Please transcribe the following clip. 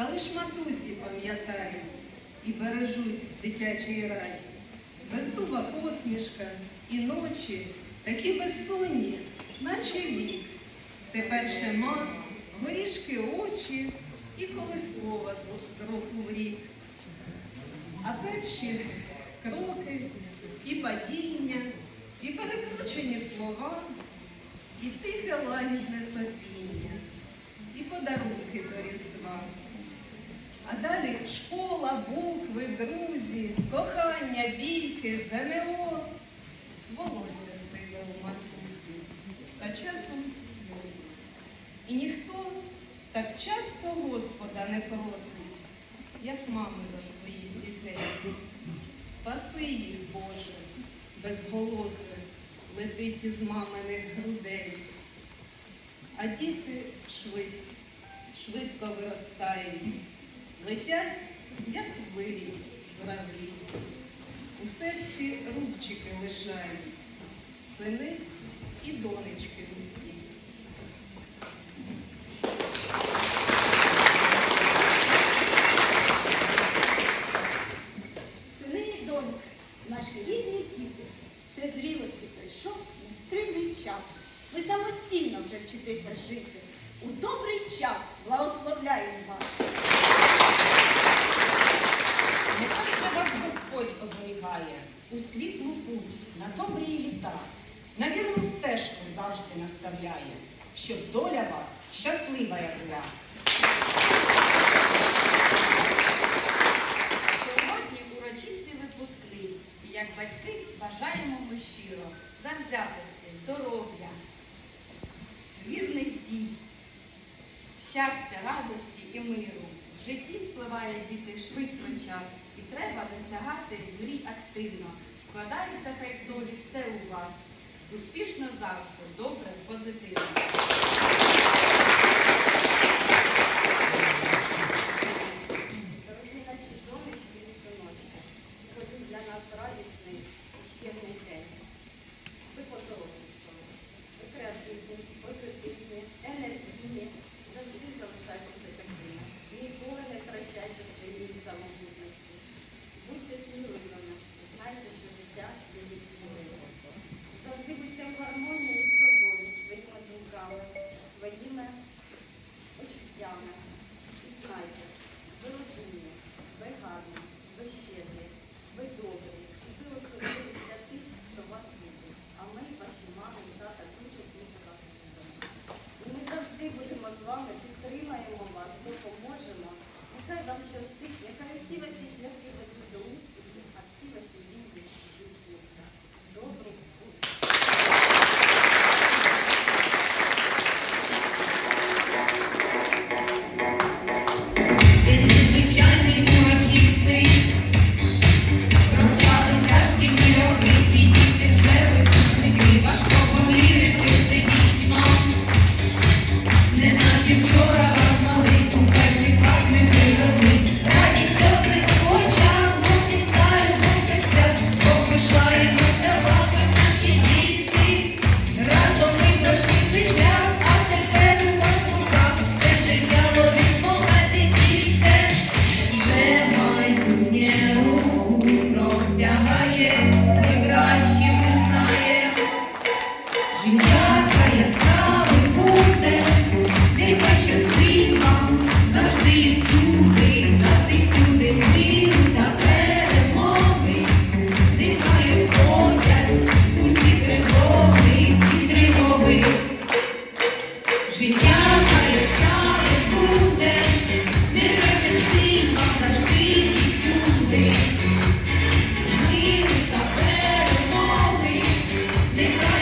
та лиш матусі пам'ятають і бережуть дитячий рай. Беззуба посмішка і ночі такі безсонні, наче вік. Тепер ще ма, горішки очі і колискова з року в рік. А перші кроки і падіння, і перекручені слова, і тихе лагідне сопіння, і подарунки до Різдва. Букви, друзі, кохання, бійки, ЗНО, волосся сиве у матусі, та часом сльози. І ніхто так часто Господа не просить, як мами за своїх дітей. Спаси їх, Боже, безголосе летить із маминих грудей. А діти швидко, швидко виростають, летять, як вирій журавлі. У серці рубчики лишають, сини і донечки усі. Сини і доньки, наші рідні діти, це зрілості прийшов нестримний час. Ви самостійно вже вчитеся жити. У добрий час благословляємо вас. Оберігає у світлу путь, на добрі літа, на вірну стежку завжди наставляє, щоб доля вас щаслива була. Сьогодні В житті спливає діти швидко час, і треба досягати мрій активно. Складається хай в долі все у вас. Успішно завжди, добре, позитивно. Yeah.